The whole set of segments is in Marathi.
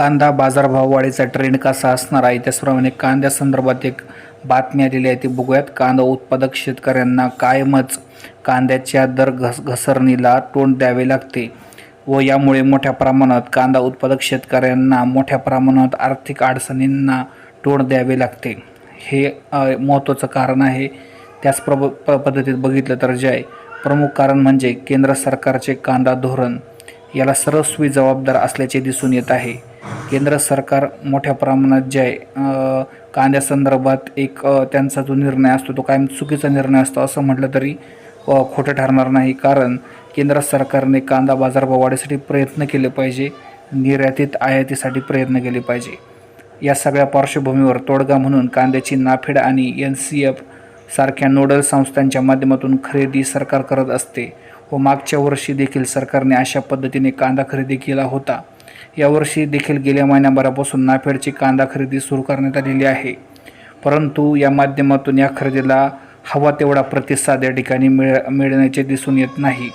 कांदा बाजारभाव वाढीचा ट्रेंड कसा असणार आहे? त्याचप्रमाणे कांद्यासंदर्भात एक बातमी आलेली आहे ती बघूयात. कांदा उत्पादक शेतकऱ्यांना कायमच कांद्याच्या दर घस घसरणीला तोंड द्यावे लागते व यामुळे मोठ्या प्रमाणात कांदा उत्पादक शेतकऱ्यांना मोठ्या प्रमाणात आर्थिक अडचणींना तोंड द्यावे लागते. हे महत्त्वाचं कारण आहे. त्याच प्रब प पद्धतीत बघितलं तर जे आहे प्रमुख कारण म्हणजे केंद्र सरकारचे कांदा धोरण. याला सर्वस्वी जबाबदार असल्याचे दिसून येत आहे. केंद्र सरकार मोठ्या प्रमाणात जे आहे कांद्यासंदर्भात एक त्यांचा जो निर्णय असतो तो कायम चुकीचा निर्णय असतो असं म्हटलं तरी खोटं ठरणार नाही. कारण केंद्र सरकारने कांदा बाजारभाव वाढीसाठी प्रयत्न केले पाहिजे निर्यातीत आयातीसाठी प्रयत्न केले पाहिजे. या सगळ्या पार्श्वभूमीवर तोडगा म्हणून कांद्याची नाफेड आणि एन सी एफ सारख्या नोडल संस्थांच्या माध्यमातून खरेदी सरकार करत असते व मागच्या वर्षी देखील सरकारने अशा पद्धतीने कांदा खरेदी केला होता. यावर्षी देखील गेल्या महिन्याभरापासून नाफेडची कांदा खरेदी सुरू करण्यात आलेली आहे. परंतु या माध्यमातून या खरेदीला हवा तेवढा प्रतिसाद या ठिकाणी मिळ मिळण्याचे दिसून येत नाही.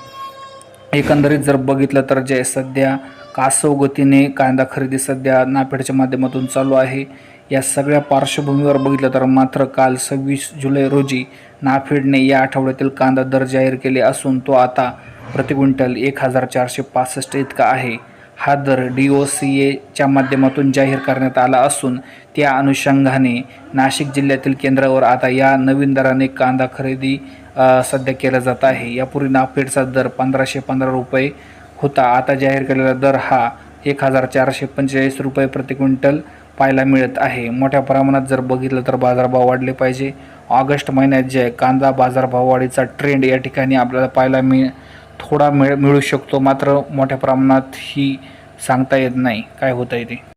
एकंदरीत जर बघितलं तर जे सध्या कासव गतीने कांदा खरेदी सध्या नाफेडच्या माध्यमातून चालू आहे या सगळ्या पार्श्वभूमीवर बघितलं तर मात्र काल सव्वीस जुलै रोजी नाफेडने या आठवड्यातील कांदा दर जाहीर केले असून तो आता प्रति क्विंटल एक हजार चारशे पासष्ट इतका आहे. हा दर डी ओ सी एच्या माध्यमातून जाहीर करण्यात आला असून त्या अनुषंगाने नाशिक जिल्ह्यातील केंद्रावर आता या नवीन दराने कांदा खरेदी सध्या केला जात आहे. यापूर्वी नाफेडचा दर पंधराशे पंधरा रुपये होता. आता जाहीर केलेला दर हा एक हजार चारशे पंचेचाळीस रुपये प्रति क्विंटल पाहायला मिळत आहे. मोठ्या प्रमाणात जर बघितलं तर बाजारभाव वाढले पाहिजे. ऑगस्ट महिन्यात जे आहे कांदा बाजारभाव वाढीचा ट्रेंड या ठिकाणी आपल्याला पाहायला मिळ थोडा मिळ मिळू शकतो. मात्र मोठ्या प्रमाणात ही सांगता येत नाही. काय होतं आहे ते?